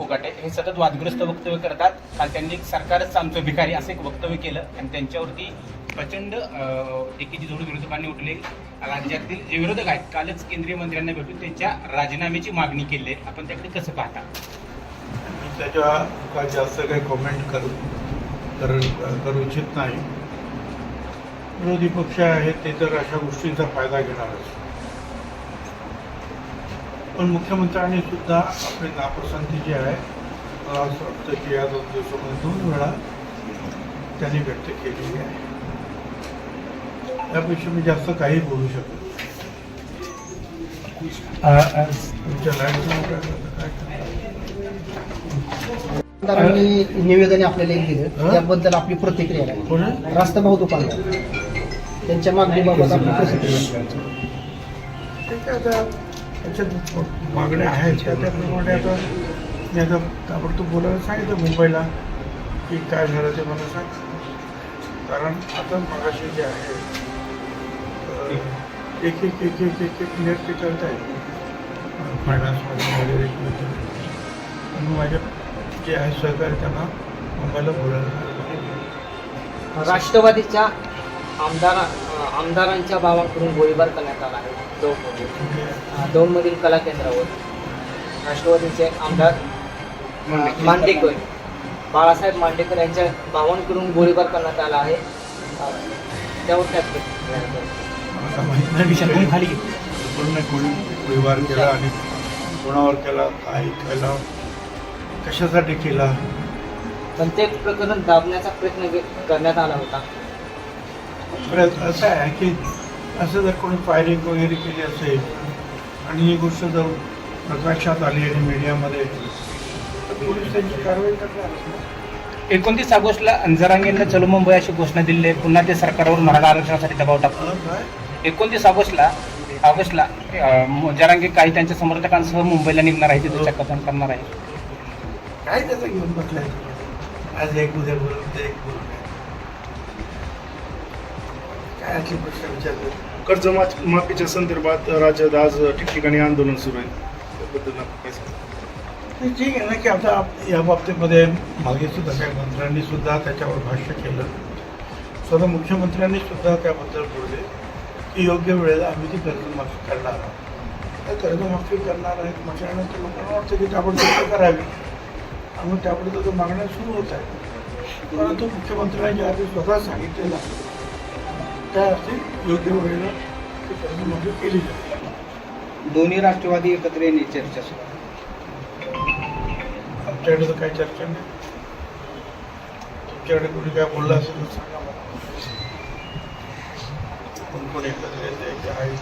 फुगाटे हे सतत वादग्रस्त वक्तव्य करतात. काल त्यांनी सरकारच आमचं भिकारी असं एक वक्तव्य केलं. आणि त्यांच्यावरती प्रचंड अं, जोड विरोधकांनी उठले. राज्यातील जे विरोधक आहेत कालच केंद्रीय मंत्र्यांना भेटून त्यांच्या राजीनाम्याची मागणी केली. आहे आपण त्याकडे कसं पाहता? मी त्याच्या जास्त काही कॉमेंट करू करू इच्छित नाही. विरोधी पक्ष आहेत ते तर अशा गोष्टींचा फायदा घेणारच. पण मुख्यमंत्र्यांनी सुद्धा आपली नापसंती जी आहे मला असं वाटतं की या दोन दिवसामध्ये दोन वेळा त्यांनी व्यक्त केलेली आहे. त्यापेक्षा मी जास्त काही बोलू शकत नाही. तुमच्या आमदारांनी निवेदन आपल्याला एक दिलं? त्याबद्दल आपली प्रतिक्रिया काय कोण? आहे? रास्तभाऊ दुकानदार त्यांच्या मागणीबाबत आपली प्रतिक्रिया त्याच्यात मागण्या आहेत. त्याच्याप्रमाणे आता मी आता ताबडतोब बोलायला सांगितलं मुंबईला की काय झालं ते मला सांग. कारण आता मगाशी जे आहे एक एक एक एक एक एक मिनिट ते करत आहे फायनान्समध्ये वगैरे म्हणून माझ्या जे आहे सहकारी त्यांना मुंबईला बोलायला राष्ट्रवादीच्या आमदार आमदारांच्या भावाकडून गोळीबार करण्यात आला आहे. दौंडमध्ये अं, दौंडमधील कला केंद्रावर राष्ट्रवादीचे आमदार मांडेकर. बाळासाहेब मांडेकर यांच्या भावांकडून गोळीबार करण्यात आला आहे. त्यावर काय खाली व्यवहार केला आणि कोणावर केला काय केला कशासाठी केला? पण ते प्रकरण दाबण्याचा प्रयत्न करण्यात आला होता. असं आहे की असं जर कोणी फायरिंग वगैरे केली असेल आणि ही गोष्ट जर प्रकाशात आली आणि मीडियामध्ये तर पोलीस त्यांची कारवाई करणार एकोणतीस ऑगस्टला अंजरांगेंना चलो मुंबई अशी घोषणा दिली आहे. पुन्हा ते सरकारवर मराठा आरक्षणासाठी दबाव टाकतो एकोणतीस ऑगस्टला ऑगस्टला जरांगे काही त्यांच्या समर्थकांसह मुंबईला निघणार आहे तिथे कथन करणार आहे. काय त्याचं घेऊन बसलाय? आज एक उद्या बोलून ते एक बोलून काय प्रश्न विचारतो? कर्ज माफीच्या संदर्भात राज्यात आज ठिकठिकाणी आंदोलन सुरू आहे. त्याबद्दल आपण काय नाही, ठीक आहे ना की आता या बाबतीमध्ये मागे सुद्धा काही मंत्र्यांनी सुद्धा त्याच्यावर भाष्य केलं. स्वतः मुख्यमंत्र्यांनी सुद्धा त्याबद्दल बोलले की योग्य वेळेला आम्ही ती कर्जमाफी करणार आहोत. त्या कर्जमाफी करणार आहेत म्हणजे म्हटल्यानंतर लोकांना वाटतं की ताबडतोब ते करावी. आणि त्याबद्दल मागण्या सुरू होत आहेत. परंतु मुख्यमंत्र्यांनी आधी स्वतः सांगितलेलं आहे त्या अर्थी योग्य वेळेला ती कर्जमाफी केली जाईल. दोन्ही राष्ट्रवादी एकत्र येणे चर्चा सुरू. आमच्याकडे तर काही चर्चा नाही. तुमच्याकडे कोणी काय बोललं असेल तर सांगा मला. कोण कोण एकत्र येते काय आहे.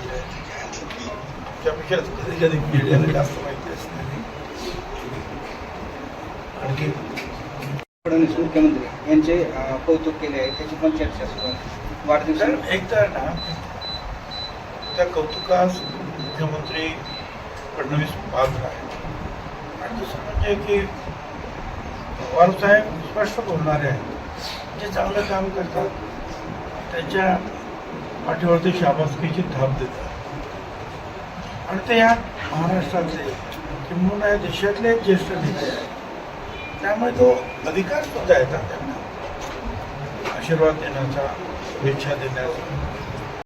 त्यापेक्षा मीडियाला जास्त माहिती असते आणखी? फडणवीस मुख्यमंत्री यांचे कौतुक केले आहे त्याची पण चर्चा सुरू आहे. वाढदिवस एकदा ना त्या कौतुकास मुख्यमंत्री फडणवीस पात्र आहेत आणि दुसरं म्हणजे की पवारसाहेब स्पष्ट बोलणारे आहेत. जे चांगलं काम करतात त्यांच्या पाठीवरती शाबासकीची थाप देतात. आणि ते या महाराष्ट्रातले किंबहुना या देशातले ज्येष्ठ नेते आहेत. त्यामुळे तो अधिकार सुद्धा येतात त्यांना. आशीर्वाद देण्याचा शुभेच्छा देण्याचा